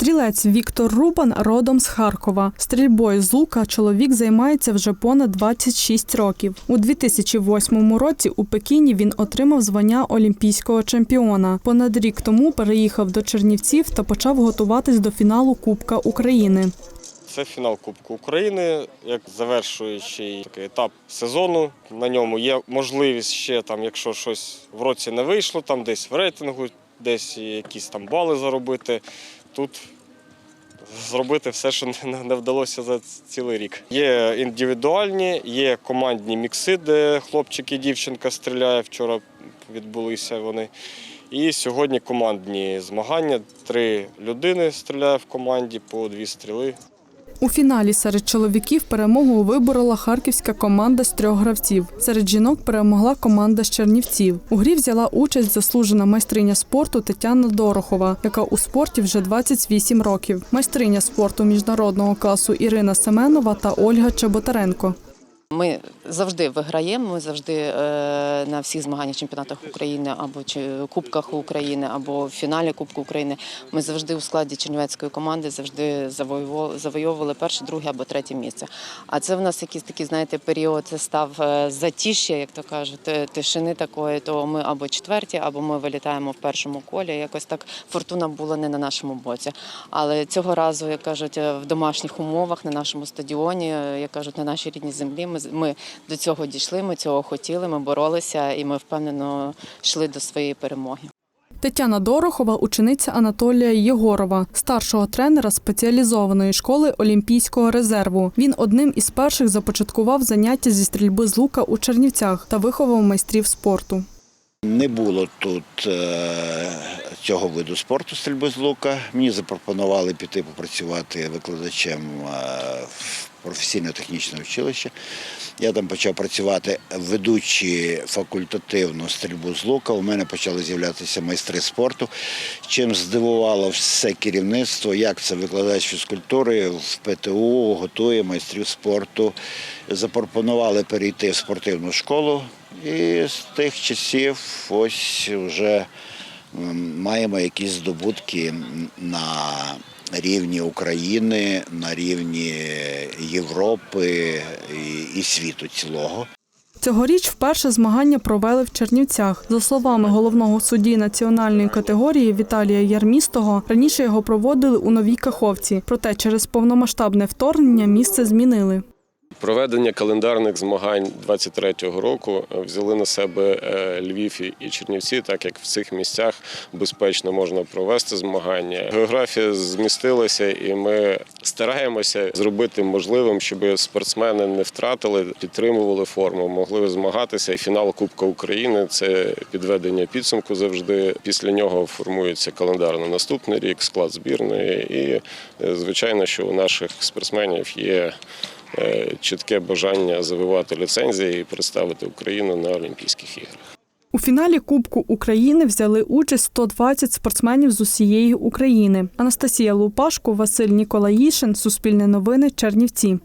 Стрілець Віктор Рубан родом з Харкова. Стрільбою з лука чоловік займається вже понад 26 років. У 2008 році у Пекіні він отримав звання олімпійського чемпіона. Понад рік тому переїхав до Чернівців та почав готуватись до фіналу Кубка України. Це фінал Кубку України, як завершуючий такий етап сезону. На ньому є можливість ще там, якщо щось в році не вийшло, там десь в рейтингу, десь якісь там бали заробити. Тут зробити все, що не- вдалося за цілий рік. Є індивідуальні, є командні мікси, де хлопчик і дівчинка стріляє. Вчора відбулися вони. І сьогодні командні змагання. Три людини стріляє в команді по дві стріли. У фіналі серед чоловіків перемогу виборола харківська команда з трьох гравців. Серед жінок перемогла команда з Чернівців. У грі взяла участь заслужена майстриня спорту Тетяна Дорохова, яка у спорті вже 28 років. Майстриня спорту міжнародного класу Ірина Семенова та Ольга Чеботаренко. Ми завжди виграємо. Ми завжди е, на всіх змаганнях чемпіонатах України або чи Кубках України, або в фіналі Кубку України. Ми завжди у складі чернівецької команди завжди завойовували перше, друге або третє місце. А це в нас якийсь такий, знаєте, період став е, затиш'я, як то кажуть, е, тишини такої. То ми або четверті, або ми вилітаємо в першому колі. Якось так фортуна була не на нашому боці. Але цього разу, як кажуть, в домашніх умовах на нашому стадіоні, як кажуть, на нашій рідній землі. Ми ми до цього дійшли. Ми цього хотіли. Ми боролися, і ми впевнено йшли до своєї перемоги. Тетяна Дорохова учениця Анатолія Єгорова, старшого тренера спеціалізованої школи Олімпійського резерву. Він одним із перших започаткував заняття зі стрільби з лука у Чернівцях та виховав майстрів спорту. Не було тут е, цього виду спорту стрільби з лука. Мені запропонували піти попрацювати викладачем е, в професійно-технічне училище. Я там почав працювати, ведучи факультативну стрільбу з лука. У мене почали з'являтися майстри спорту. Чим здивувало все керівництво, як це викладач фізкультури в ПТУ готує майстрів спорту. Запропонували перейти в спортивну школу. І з тих часів ось вже маємо якісь здобутки на рівні України, на рівні Європи і, світу цілого. Цьогоріч вперше змагання провели в Чернівцях. За словами головного судді національної категорії Віталія Ярмістого, раніше його проводили у Новій Каховці. Проте через повномасштабне вторгнення місце змінили. Проведення календарних змагань 23-го року взяли на себе е, Львів і- і Чернівці, так як в цих місцях безпечно можна провести змагання. Географія змістилася, і ми стараємося зробити можливим, щоб спортсмени не втратили, підтримували форму, могли змагатися. Фінал Кубка України це підведення підсумку завжди. Після нього формується календар на наступний рік, склад збірної. І е, звичайно, що у наших спортсменів є е, чітке бажання завивати ліцензії і представити Україну на Олімпійських іграх. У фіналі Кубку України взяли участь 120 спортсменів з усієї України. Анастасія Лупашко, Василь Ніколаїшин, Суспільне новини, Чернівці.